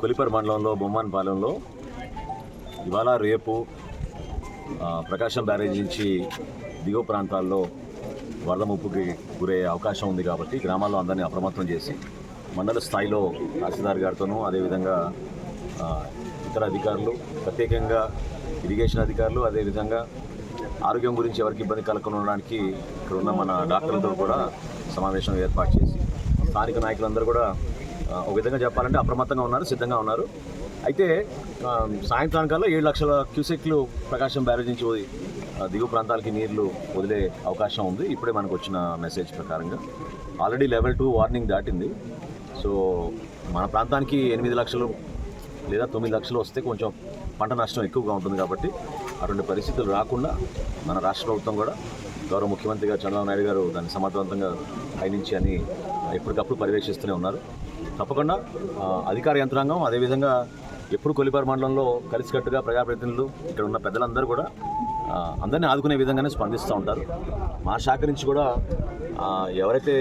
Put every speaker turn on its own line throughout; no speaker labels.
కొలిపర్ మండలంలో బొమ్మాన్పాలెంలో ఇవాళ రేపు ప్రకాశం బ్యారేజ్ నుంచి దిగువ ప్రాంతాల్లో వరద ముప్పుకి గురయ్యే అవకాశం ఉంది కాబట్టి గ్రామాల్లో అందరినీ అప్రమత్తం చేసి మండల స్థాయిలో తహసీల్దార్ గారితోనూ అదేవిధంగా ఇతర అధికారులు ప్రత్యేకంగా ఇరిగేషన్ అధికారులు అదేవిధంగా ఆరోగ్యం గురించి ఎవరికి ఇబ్బంది కలగకుండా ఉండడానికి ఇక్కడ ఉన్న మన డాక్టర్లతో కూడా సమావేశం ఏర్పాటు చేసి స్థానిక నాయకులందరూ కూడా ఒక విధంగా చెప్పాలంటే అప్రమత్తంగా ఉన్నారు సిద్ధంగా ఉన్నారు. అయితే సాయంత్రానికల్లా ఏడు లక్షల క్యూసెక్లు ప్రకాశం బ్యారేజ్ నుంచి దిగువ ప్రాంతాలకి నీళ్ళు వదిలే అవకాశం ఉంది. ఇప్పుడే మనకు వచ్చిన మెసేజ్ ప్రకారంగా. ఆల్రెడీ లెవెల్ టూ వార్నింగ్ దాటింది. సో మన ప్రాంతానికి ఎనిమిది లక్షలు లేదా తొమ్మిది లక్షలు వస్తే కొంచెం పంట నష్టం ఎక్కువగా ఉంటుంది కాబట్టి అటువంటి పరిస్థితులు రాకుండా మన రాష్ట్ర ప్రభుత్వం కూడా గౌరవ ముఖ్యమంత్రి గారు చంద్రబాబు నాయుడు గారు దాన్ని సమర్థవంతంగా పయనించి అని ఎప్పటికప్పుడు పర్యవేక్షిస్తూనే ఉన్నారు. తప్పకుండా అధికార యంత్రాంగం అదేవిధంగా ఎప్పుడు కొలిపారు మండలంలో కలిసికట్టుగా ప్రజాప్రతినిధులు ఇక్కడ ఉన్న పెద్దలందరూ కూడా అందరినీ ఆదుకునే విధంగానే స్పందిస్తూ ఉంటారు. మా శాఖ నుంచి కూడా ఎవరైతే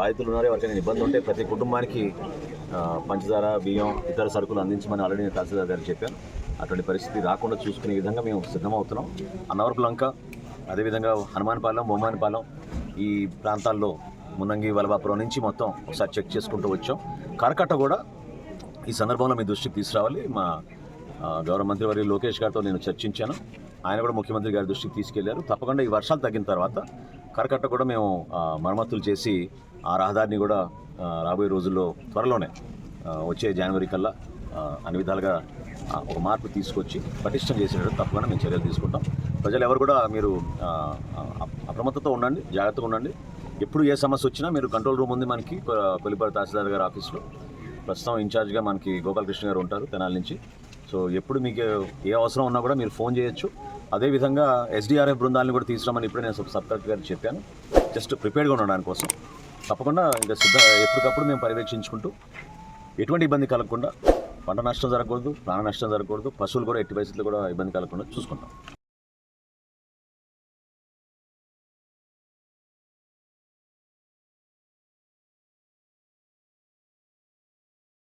బాధితులు ఉన్నారో ఎవరికైనా ఇబ్బంది ఉంటే ప్రతి కుటుంబానికి పంచదార బియ్యం ఇతర సరుకులు అందించమని ఆల్రెడీ నేను తహసీల్దార్ గారు చెప్పాను. అటువంటి పరిస్థితి రాకుండా చూసుకునే విధంగా మేము సిద్ధమవుతున్నాం. అన్నవరపు లంక అదేవిధంగా హనుమాన్పాలెం బొమ్మానిపాలెం ఈ ప్రాంతాల్లో మున్నంగి వలభాపురం నుంచి మొత్తం ఒకసారి చెక్ చేసుకుంటూ వచ్చాం. కరకట్ట కూడా ఈ సందర్భంలో మీ దృష్టికి తీసుకురావాలి. మా గౌరవ మంత్రి వారి లోకేష్ గారితో నేను చర్చించాను. ఆయన కూడా ముఖ్యమంత్రి గారి దృష్టికి తీసుకెళ్ళారు. తప్పకుండా ఈ వర్షాలు తగ్గిన తర్వాత కరకట్ట కూడా మేము మరమ్మతులు చేసి ఆ రహదారిని కూడా రాబోయే రోజుల్లో త్వరలోనే వచ్చే జనవరి కల్లా అన్ని విధాలుగా ఒక మార్పు తీసుకొచ్చి పటిష్టం చేసేటట్టు తప్పకుండా మేము చర్యలు తీసుకుంటాం. ప్రజలు ఎవరు కూడా మీరు అప్రమత్తతో ఉండండి జాగ్రత్తగా ఉండండి. ఎప్పుడు ఏ సమస్య వచ్చినా మీరు కంట్రోల్ రూమ్ ఉంది మనకి కొలిపాడు తహసీల్దార్ గారి ఆఫీస్లో. ప్రస్తుతం ఇన్ఛార్జ్గా మనకి గోపాలకృష్ణ గారు ఉంటారు తెనాల నుంచి. సో ఎప్పుడు మీకు ఏ అవసరం ఉన్నా కూడా మీరు ఫోన్ చేయొచ్చు. అదేవిధంగా ఎస్డిఆర్ఎఫ్ బృందాలను కూడా తీసుకురామని ఇప్పుడే నేను సబ్ కలెక్టర్ గారికి చెప్పాను. జస్ట్ ప్రిపేర్గా ఉండడానికి కోసం. తప్పకుండా ఇంకా సిద్ధ ఎప్పటికప్పుడు మేము పర్యవేక్షించుకుంటూ ఎటువంటి ఇబ్బంది కలగకుండా పంట నష్టం జరగకూడదు ప్రాణ నష్టం జరగకూడదు పశువులు కూడా ఎట్టి పరిస్థితులు కూడా ఇబ్బంది కలగకుండా చూసుకుంటాం.